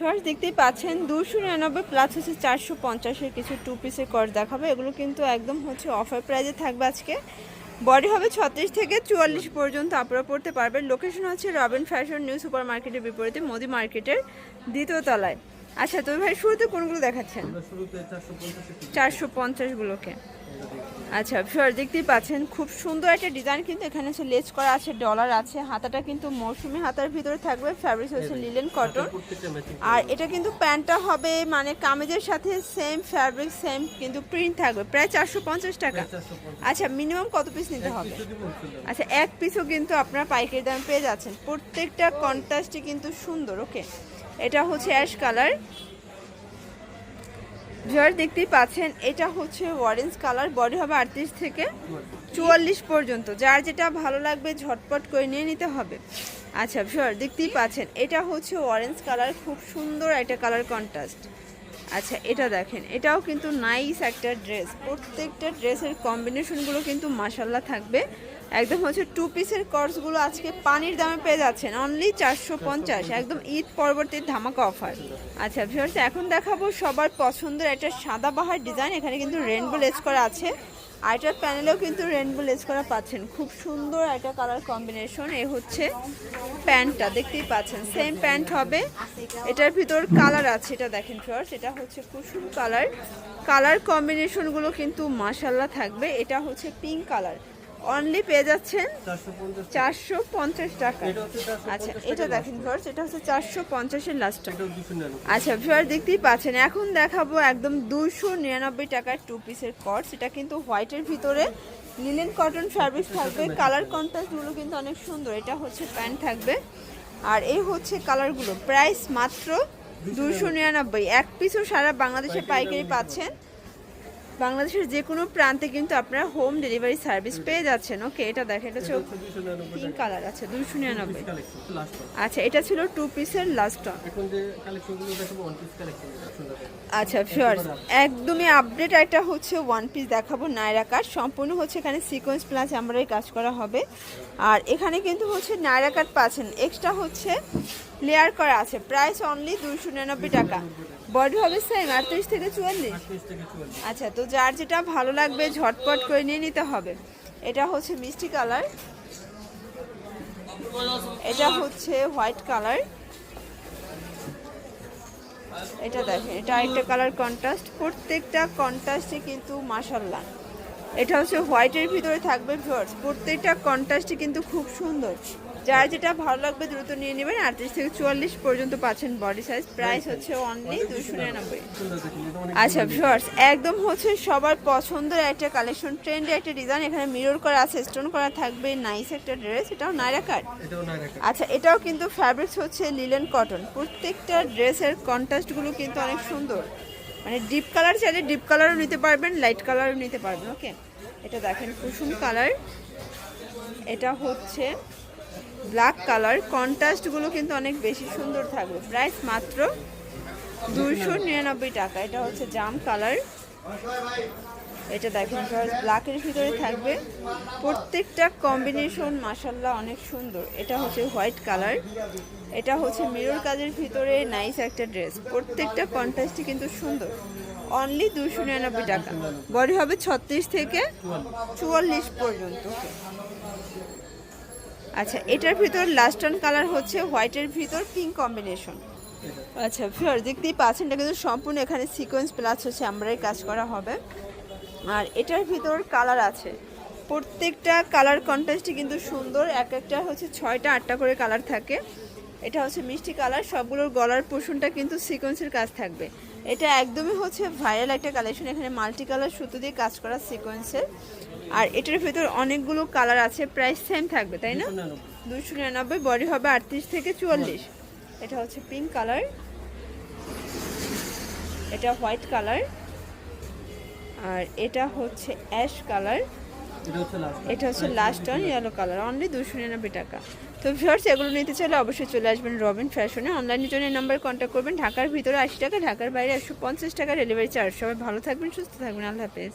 Shorts দেখতেই পাচ্ছেন দুশো নিরানব্বই প্লাস হচ্ছে চারশো পঞ্চাশের কিছু টু পিসের কর দেখাবে। এগুলো কিন্তু একদম হচ্ছে অফার প্রাইজে থাকবে আজকে। বডি হবে ছত্রিশ থেকে চুয়াল্লিশ পর্যন্ত আপনারা পড়তে পারবেন। লোকেশন হচ্ছে রবিন ফ্যাশন নিউ সুপার মার্কেটের বিপরীতে, মোদি মার্কেটের দ্বিতীয় তলায়। আচ্ছা তো ভাই শুরুতে কোনগুলো দেখাচ্ছেন? চারশো পঞ্চাশ চারশো পঞ্চাশগুলোকে। আচ্ছা ফিওর দেখতেই পাচ্ছেন খুব সুন্দর একটা ডিজাইন কিন্তু এখানে হচ্ছে লেস করা আছে ডলার আছে হাতাটা কিন্তু মৌসুমি হাতার ভিতরে থাকবে ফ্যাব্রিক হচ্ছে লিলেন কটন। আর এটা কিন্তু প্যান্টটা হবে মানে কামিজের সাথে সেম ফ্যাব্রিক সেম কিন্তু প্রিন্ট থাকবে প্রায় চারশো পঞ্চাশ টাকা। আচ্ছা মিনিমাম কত পিস নিতে হবে? আচ্ছা এক পিসও কিন্তু আপনারা পাইকারি দাম পেয়ে যাচ্ছেন প্রত্যেকটা কন্ট্রাস্টই কিন্তু সুন্দর ওকে এটা হচ্ছে অ্যাশ কালার। যার দেখতেই পাচ্ছেন, এটা হচ্ছে অরেঞ্জ কালার বডি হবে আটত্রিশ থেকে চুয়াল্লিশ পর্যন্ত। যার যেটা ভালো লাগবে, ঝটপট করে নিয়ে নিতে হবে। আচ্ছা ভিউয়ার দেখতেই পাচ্ছেন, এটা হচ্ছে অরেঞ্জ কালার, খুব সুন্দর একটা কালার কন্ট্রাস্ট আচ্ছা এটা দেখেন, এটাও কিন্তু নাইস একটা ড্রেস প্রত্যেকটা ড্রেসের কম্বিনেশনগুলো কিন্তু মাসাল্লাহ থাকবে। একদম হচ্ছে টু পিসের কর্সগুলো আজকে পানির দামে পেয়ে যাচ্ছেন। অনলি চারশো পঞ্চাশ। একদম ঈদ পরবর্তী ধামাকা অফার আচ্ছা ভিউয়ার্স এখন দেখাবো সবার পছন্দের একটা সাদা বাহার ডিজাইন এখানে কিন্তু রেনবো লেস করা আছে। আর এটার প্যানেলেও কিন্তু রেনবো লেস করা পাচ্ছেন। খুব সুন্দর একটা কালার কম্বিনেশন এ হচ্ছে প্যান্টটা, দেখতেই পাচ্ছেন। সেম প্যান্ট হবে। এটার ভিতর কালার আছে, এটা দেখেন ফার্স্ট এটা হচ্ছে কুসুম কালার কালার কম্বিনেশনগুলো কিন্তু মাসাল্লাহ থাকবে। এটা হচ্ছে পিঙ্ক কালার অনলি পেয়ে যাচ্ছেন চারশো পঞ্চাশ টাকা। আচ্ছা এটা দেখেন ফার্স্ট এটা হচ্ছে চারশো পঞ্চাশের লাস্ট আচ্ছা ভিউয়ার দেখতেই পাচ্ছেন এখন দেখাবো একদম দুশো নিরানব্বই টাকার টু পিসের কটস এটা কিন্তু হোয়াইটের ভিতরে। লিলেন কটন ফ্যাব্রিক থাকবে। কালার কন্ট্রাস্টগুলো কিন্তু অনেক সুন্দর। এটা হচ্ছে প্যান্ট থাকবে। আর এই হচ্ছে কালারগুলো প্রাইস মাত্র দুশো নিরানব্বই। এক পিসও সারা বাংলাদেশে পাইকারি পাচ্ছেন। বাংলাদেশের যে কোনো প্রান্তে কিন্তু আপনারা হোম ডেলিভারি সার্ভিস পেয়ে যাচ্ছেন। ওকে এটা দেখেন এটা হচ্ছে পিঙ্ক কালার আছে দুশো নিরানব্বই। আচ্ছা এটা ছিল টু পিসের লাস্ট আচ্ছা ফিওর একদমই আপডেট একটা হচ্ছে ওয়ান পিস দেখাবো নায়রা কাট সম্পূর্ণ হচ্ছে এখানে সিকোয়েন্স প্লাস আমরাই কাজ করা হবে। আর এখানে কিন্তু হচ্ছে নায়রা কাট পাচ্ছেন। এক্সট্রা হচ্ছে লেয়ার করা আছে। প্রাইস অনলি দুইশো নিরানব্বই টাকা। বডি হবে সেম আটত্রিশ থেকে চুয়াল্লিশ? আচ্ছা তো যার যেটা ভালো লাগবে ঝটপট করে নিয়ে নিতে হবে। এটা হচ্ছে মিষ্টি কালার। এটা হচ্ছে হোয়াইট কালার। এটা দেখেন এটা একটা কালার কন্ট্রাস্ট। প্রত্যেকটা কন্ট্রাস্টে কিন্তু মাসাল্লাহ এটা হচ্ছে হোয়াইটের ভিতরে থাকবে ভিউয়ার্স প্রত্যেকটা কন্ট্রাস্টই কিন্তু খুব সুন্দর। যার যেটা ভালো লাগবে দ্রুত নিয়ে নেবেন। আটত্রিশ থেকে চুয়াল্লিশ পর্যন্ত পাচ্ছেন বডি সাইজ প্রাইস হচ্ছে অনলি দুশো নিরানব্বই। আচ্ছা ভিউয়ার্স একদম হচ্ছে সবার পছন্দের একটা কালেকশন ট্রেন্ডে একটা ডিজাইন এখানে মিরর করা আছে স্টোন করা থাকবে নাইস একটা ড্রেস এটাও নাইরা কাট আচ্ছা এটাও কিন্তু ফ্যাব্রিক্স হচ্ছে লিলেন কটন প্রত্যেকটা ড্রেসের কন্ট্রাস্টগুলো কিন্তু অনেক সুন্দর। মানে ডিপ কালার চাইলে ডিপ কালারও নিতে পারবেন লাইট কালারও নিতে পারবেন ওকে এটা দেখেন কুসুম কালার এটা হচ্ছে ব্ল্যাক কালার। কন্ট্রাস্টগুলো কিন্তু অনেক বেশি সুন্দর থাকবে। প্রাইস মাত্র দুশো নিরানব্বই টাকা। এটা হচ্ছে জাম কালার। এটা দেখেন ব্ল্যাকের ভিতরে থাকবে। প্রত্যেকটা কম্বিনেশন মাসাল্লাহ অনেক সুন্দর। এটা হচ্ছে হোয়াইট কালার। এটা হচ্ছে মিরর কাজের ভিতরে নাইস একটা ড্রেস প্রত্যেকটা কন্ট্রাস্টই কিন্তু সুন্দর। অনলি দুশো নিরানব্বই টাকা। বডি হবে ছত্রিশ থেকে চুয়াল্লিশ পর্যন্ত। আচ্ছা এটার ভিতর লাস্ট অন কালার হচ্ছে হোয়াইটের ভিতর পিঙ্ক কম্বিনেশন আচ্ছা ফিওর দেখতেই পাচ্ছেন কিন্তু সম্পূর্ণ এখানে সিকোয়েন্স প্লাস হচ্ছে, আমরাই কাজ করা হবে। আর এটার ভিতর কালার আছে। প্রত্যেকটা কালার কন্ট্রাস্টই কিন্তু সুন্দর, এক একটা হচ্ছে ছয়টা, আটটা করে কালার থাকে। এটা হচ্ছে মিষ্টি কালার সবগুলোর গলার পোষণটা কিন্তু সিকোয়েন্সের কাজ থাকবে। এটা একদমই হচ্ছে ভাইরাল একটা কালেকশন এখানে মাল্টি কালার সুতো দিয়ে কাজ করা সিকোয়েন্সের। আর এটার ভিতর অনেকগুলো কালার আছে প্রাইস সেম থাকবে তাই না? দুশো নিরানব্বই বডি হবে আটত্রিশ থেকে চুয়াল্লিশ। এটা হচ্ছে পিঙ্ক কালার। এটা হোয়াইট কালার। আর এটা হচ্ছে অ্যাশ কালার। এটা হচ্ছে last on yellow colour. Only দুশো নিরানব্বই টাকা। তো ভিউয়ার্স, এগুলো নিতে চাইলে অবশ্যই চলে আসবেন রবিন ফ্যাশনে। অনলাইনের জন্য নাম্বার কন্ট্যাক্ট করবেন। ঢাকার ভিতরে আশি টাকা, ঢাকার বাইরে একশো পঞ্চাশ টাকা ডেলিভারি চার্জ সবাই ভালো থাকবেন, সুস্থ থাকবেন। আল্লাহ হাফেজ।